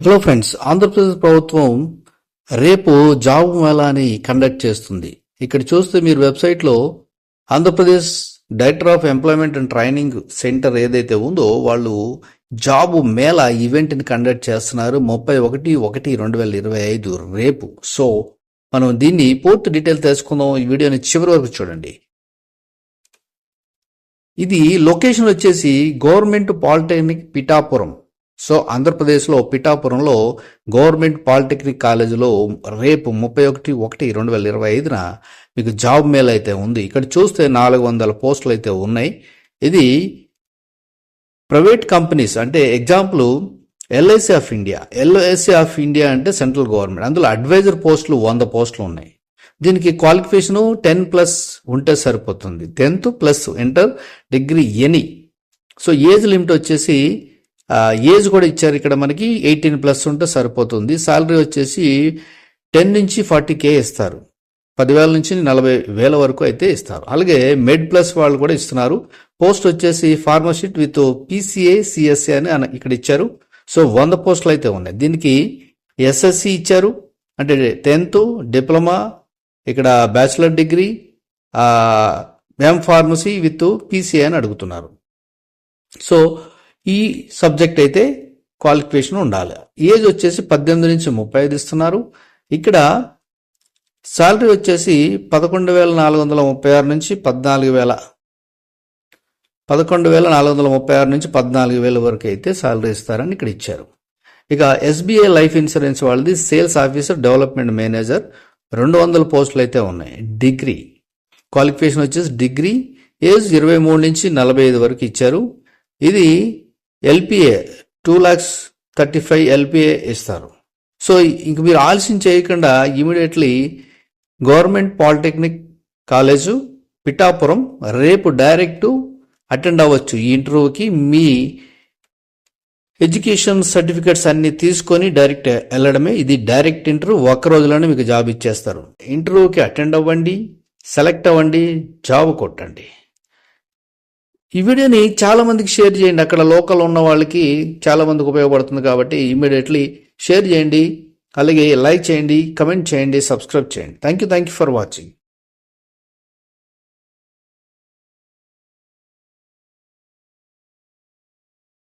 Hello friends Andhra Pradesh ప్రభుత్వం రేపు job మేళాని conduct చేస్తుంది. ఇక్కడ చూస్తే మీరు వెబ్సైట్లో Andhra Pradesh director of employment and training centre ఏదైతే ఉందో వాళ్ళు జాబ్ మేళా ఈవెంట్ని కండక్ట్ చేస్తున్నారు ముప్పై ఒకటి ఒకటి రెండు వేల ఇరవై ఐదు రేపు. సో మనం దీన్ని పూర్తి డీటెయిల్ తెలుసుకుందాం. ఈ వీడియోని చివరి వరకు చూడండి. ఇది లొకేషన్ వచ్చేసి గవర్నమెంట్ పాలిటెక్నిక్ పిఠాపురం. సో ఆంధ్రప్రదేశ్లో పిఠాపురంలో గవర్నమెంట్ పాలిటెక్నిక్ కాలేజీలో రేపు ముప్పై ఒకటి ఒకటి రెండు వేల ఇరవై ఐదున మీకు జాబ్ మేల్ అయితే ఉంది. ఇక్కడ చూస్తే నాలుగు వందల పోస్టులు అయితే ఉన్నాయి. ఇది ప్రైవేట్ కంపెనీస్ అంటే example LIC of India. LIC of India అంటే సెంట్రల్ గవర్నమెంట్. అందులో అడ్వైజర్ పోస్టులు వంద పోస్టులు ఉన్నాయి. దీనికి క్వాలిఫికేషన్ టెన్ ప్లస్ ఉంటే సరిపోతుంది. Tenth plus inter degree any. So age limit వచ్చేసి ఏజ్ కూడా ఇచ్చారు ఇక్కడ మనకి ఎయిటీన్ ప్లస్ ఉంటే సరిపోతుంది. శాలరీ వచ్చేసి టెన్ నుంచి ఫార్టీ కే ఇస్తారు. పదివేల నుంచి నలభై వేల వరకు అయితే ఇస్తారు. అలాగే మెడ్ ప్లస్ వాళ్ళు కూడా ఇస్తున్నారు. పోస్ట్ వచ్చేసి ఫార్మసిస్ట్ విత్ పీసీఏ సిఎస్ఏ అని ఇక్కడ ఇచ్చారు. సో వంద పోస్టులు అయితే ఉన్నాయి. దీనికి ఎస్ఎస్సి ఇచ్చారు. అంటే టెన్త్ డిప్లొమా ఇక్కడ bachelor degree M pharmacy with PCA అని అడుగుతున్నారు. సో ఈ సబ్జెక్ట్ అయితే క్వాలిఫికేషన్ ఉండాలి. ఏజ్ వచ్చేసి పద్దెనిమిది నుంచి ముప్పై ఐదు ఇస్తున్నారు. ఇక్కడ శాలరీ వచ్చేసి పదకొండు వేల నాలుగు వందల ముప్పై ఆరు నుంచి పద్నాలుగు వేల పదకొండు వేల నాలుగు వందల ముప్పై ఆరు నుంచి పద్నాలుగు వేల వరకు అయితే శాలరీ ఇస్తారని ఇక్కడ ఇచ్చారు. ఇక ఎస్బీఐ లైఫ్ ఇన్సూరెన్స్ వాళ్ళది సేల్స్ ఆఫీసర్ డెవలప్మెంట్ మేనేజర్ రెండు వందల పోస్టులు అయితే ఉన్నాయి. డిగ్రీ క్వాలిఫికేషన్ వచ్చేసి డిగ్రీ ఏజ్ ఇరవై మూడు నుంచి నలభై ఐదు వరకు ఇచ్చారు. ఇది LPA two lakhs thirty five LPA ఇస్తారు. సో ఇంక మీరు ఆలస్యం చేయకుండా immediately government polytechnic college Pithapuram రేపు డైరెక్ట్ అటెండ్ అవ్వచ్చు. ఈ ఇంటర్వ్యూకి మీ ఎడ్యుకేషన్ సర్టిఫికెట్స్ అన్ని తీసుకొని డైరెక్ట్ వెళ్ళడమే. ఇది డైరెక్ట్ ఇంటర్వ్యూ ఒక్క రోజులోనే మీకు జాబ్ ఇచ్చేస్తారు. ఇంటర్వ్యూకి అటెండ్ అవ్వండి సెలెక్ట్ అవ్వండి జాబ్ కొట్టండి. ఈ వీడియోని చాలా మందికి షేర్ చేయండి. అక్కడ లోకల్ ఉన్న వాళ్ళకి చాలా మందికి ఉపయోగపడుతుంది కాబట్టి ఇమీడియట్లీ షేర్ చేయండి. అలాగే లైక్ చేయండి కమెంట్ చేయండి సబ్స్క్రైబ్ చేయండి. Thank you thank you for watching